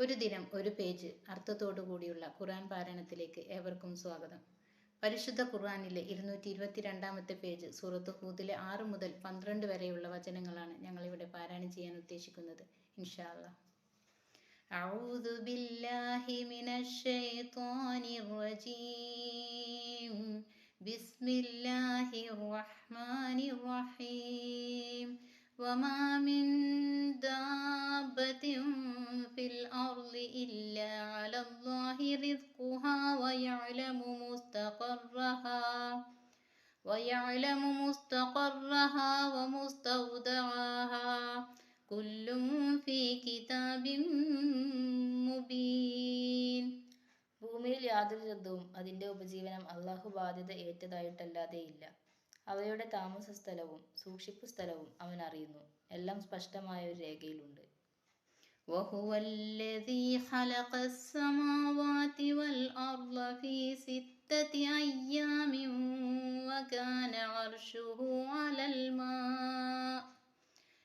ഒരു ദിനം ഒരു പേജ് അർത്ഥത്തോടു കൂടിയുള്ള ഖുർആൻ പാരായണത്തിലേക്ക് ഏവർക്കും സ്വാഗതം പരിശുദ്ധ ഖുർആനിലെ ഇരുന്നൂറ്റി ഇരുപത്തിരണ്ടാമത്തെ പേജ് സൂറത്ത് ഹൂദിലെ ആറ് മുതൽ പന്ത്രണ്ട് വരെയുള്ള വചനങ്ങളാണ് ഞങ്ങൾ ഇവിടെ പാരായണം ചെയ്യാൻ ഉദ്ദേശിക്കുന്നത് ഇൻഷാ അല്ലാ أعوذ بالله من الشيطان الرجيم بسم الله الرحمن الرحيم وما من ويعلم مستقرها ومستودعها كل في كتاب مبين ഭൂമിയിൽ യാതൊരു ജന്തുവും അതിന്റെ ഉപജീവനം അള്ളാഹു ബാധ്യത ഏറ്റതായിട്ടല്ലാതെയില്ല അവയുടെ താമസ സ്ഥലവും സൂക്ഷിപ്പു സ്ഥലവും അവൻ അറിയുന്നു എല്ലാം സ്പഷ്ടമായ ഒരു രേഖയിലുണ്ട് وهو الذي خلق السماوات والأرض في ستة أيام وكان عرشه على الماء.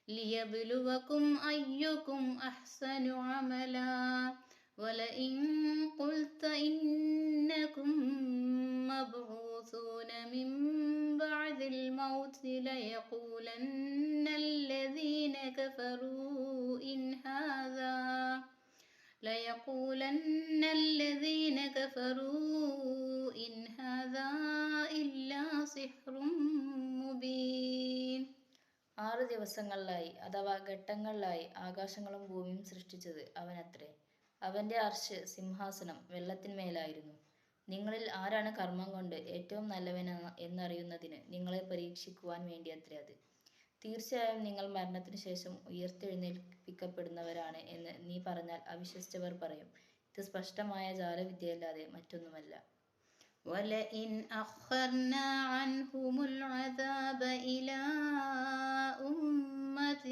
ليبلوكم أيكم أحسن عملا. ولئن قلت إنكم مبعوثون من بعد الموت ليقولن الذين كفروا إن هذا ليقولن الذين كفروا إن هذا إلا سحر مبين ആറ് ദിവസങ്ങളിലായി അഥവാ ഘട്ടങ്ങളിലായി ആകാശങ്ങളും ഭൂമിയും സൃഷ്ടിച്ചത് അവനത്രേ അവന്റെ അർശ് സിംഹാസനം വെള്ളത്തിന്മേലായിരുന്നു നിങ്ങളിൽ ആരാണ് കർമ്മം കൊണ്ട് ഏറ്റവും നല്ലവൻ എന്നറിയുന്നതിന് നിങ്ങളെ പരീക്ഷിക്കുവാൻ വേണ്ടിയത്രേ അത് തീർച്ചയായും നിങ്ങൾ മരണത്തിനു ശേഷം ഉയർത്തെഴുന്നേൽപ്പിക്കപ്പെടുന്നവരാണ് എന്ന് നീ പറഞ്ഞാൽ അവിശ്വസിച്ചവർ പറയും ഇത് സ്പഷ്ടമായ ജാലവിദ്യയല്ലാതെ മറ്റൊന്നുമല്ല ولئن أخرنا عنهم العذاب إلى أمة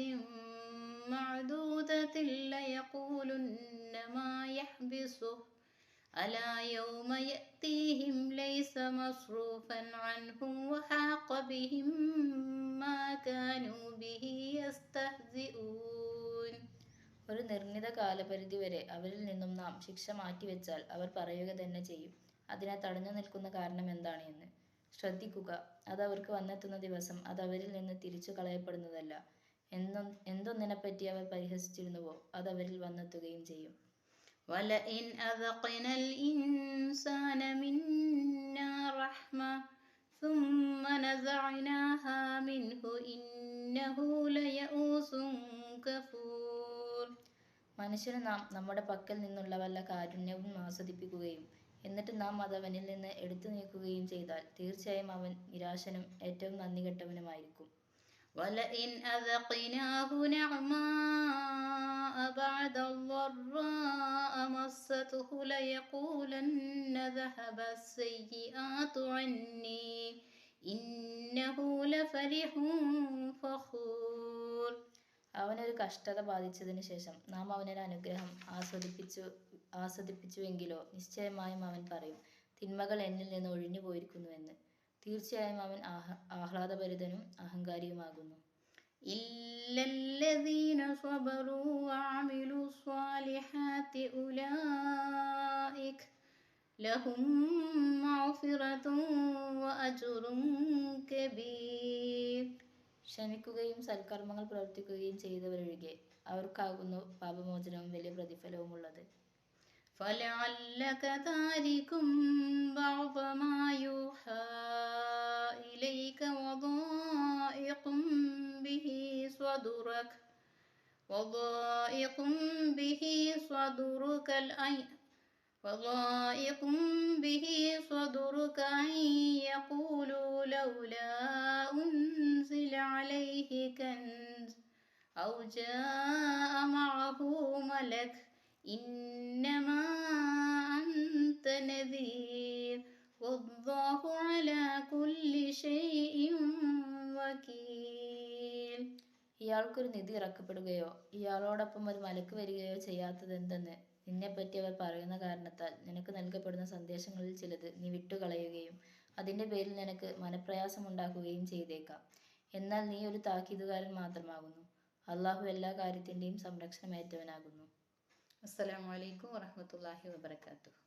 معدودة ليقولن ما يحبسه ألا يوم يأتيهم ليس مصروفا عنهم وحاق بهم ما كانوا به يستهزئون ഒരു നിർണിത കാലപരിധി വരെ അവരിൽ നിന്നും നാം ശിക്ഷ മാറ്റിവെച്ചാൽ അവർ പറയുക തന്നെ ചെയ്യും അതിനെ തടഞ്ഞു നിൽക്കുന്ന കാരണം എന്താണ് എന്ന് ശ്രദ്ധിക്കുക അത് അവർക്ക് വന്നെത്തുന്ന ദിവസം അത് അവരിൽ നിന്ന് തിരിച്ചു കളയപ്പെടുന്നതല്ല എന്നൊ എന്തൊന്നിനെപ്പറ്റി അവർ പരിഹസിച്ചിരുന്നുവോ അത് അവരിൽ വന്നെത്തുകയും ചെയ്യും ولئن أذقنا الإنسان منا رحمة ثم نزعناها منه إنه ليئوس كفور മനുഷ്യന് നാം നമ്മുടെ പക്കൽ നിന്നുള്ള വല്ല കാരുണ്യവും ആസ്വദിപ്പിക്കുകയും എന്നിട്ട് നാം അത് അവനിൽ നിന്ന് എടുത്തു നീക്കുകയും ചെയ്താൽ തീർച്ചയായും അവൻ നിരാശനും ഏറ്റവും നന്ദി കെട്ടവനുമായിരിക്കും ولئن أذقناه نعماء بعد ضراء مسته ليقولن ذهب السيئات عني إنه لفرح فخور അവനൊരു കഷ്ടത ബാധിച്ചതിനു ശേഷം നാം അവനൊരു അനുഗ്രഹം ആസ്വദിപ്പിച്ചു ആസ്വദിപ്പിച്ചുവെങ്കിലോ നിശ്ചയമായും അവൻ പറയും തിന്മകൾ എന്നിൽ നിന്ന് ഒഴിഞ്ഞു പോയിരിക്കുന്നുവെന്ന് തീർച്ചയായും അവൻ ആഹ ആഹ്ലാദഭരിതനും അഹങ്കാരിയുമാകുന്നു ഇല്ലല്ലദീന സ്വബറു വഅമിലു സ്വാലിഹാത്തി ഉലൈക ലഹും മഗ്ഫിറത്തും വഅജ്റും കബീർ ക്ഷമിക്കുകയും സൽക്കർമ്മങ്ങൾ പ്രവർത്തിക്കുകയും ചെയ്തവരൊഴികെ അവർക്കാകുന്നു പാപമോചനവും വലിയ പ്രതിഫലവുമുള്ളത് فلعلك تارك بعض ما يوحى إليك وضائق به صدرك وضائق به صدرك الأي وضائق به صدرك أن يقولوا لولا أنزل عليه كنز أو جاء معه ملك إنما أنت نذير والله على كل شيء وكيل ഇയാൾക്കൊരു നിധി ഇറക്കപ്പെടുകയോ ഇയാളോടൊപ്പം ഒരു മലക്ക് വരികയോ ചെയ്യാത്തത് എന്തെന്ന് നിന്നെപ്പറ്റി അവർ പറയുന്ന കാരണത്താൽ നിനക്ക് നൽകപ്പെടുന്ന സന്ദേശങ്ങളിൽ ചിലത് നീ വിട്ടുകളയുകയും അതിന്റെ പേരിൽ നിനക്ക് മനപ്രയാസമുണ്ടാക്കുകയും ചെയ്തേക്കാം. എന്നാൽ നീ ഒരു താക്കീതുകാരൻ മാത്രമാകുന്നു. അള്ളാഹു എല്ലാ കാര്യത്തിന്റെയും സംരക്ഷണമേറ്റവനാകുന്നു. അസ്സലാമു അലൈക്കും വറഹ്മത്തുള്ളാഹി വബറകാതുഹു.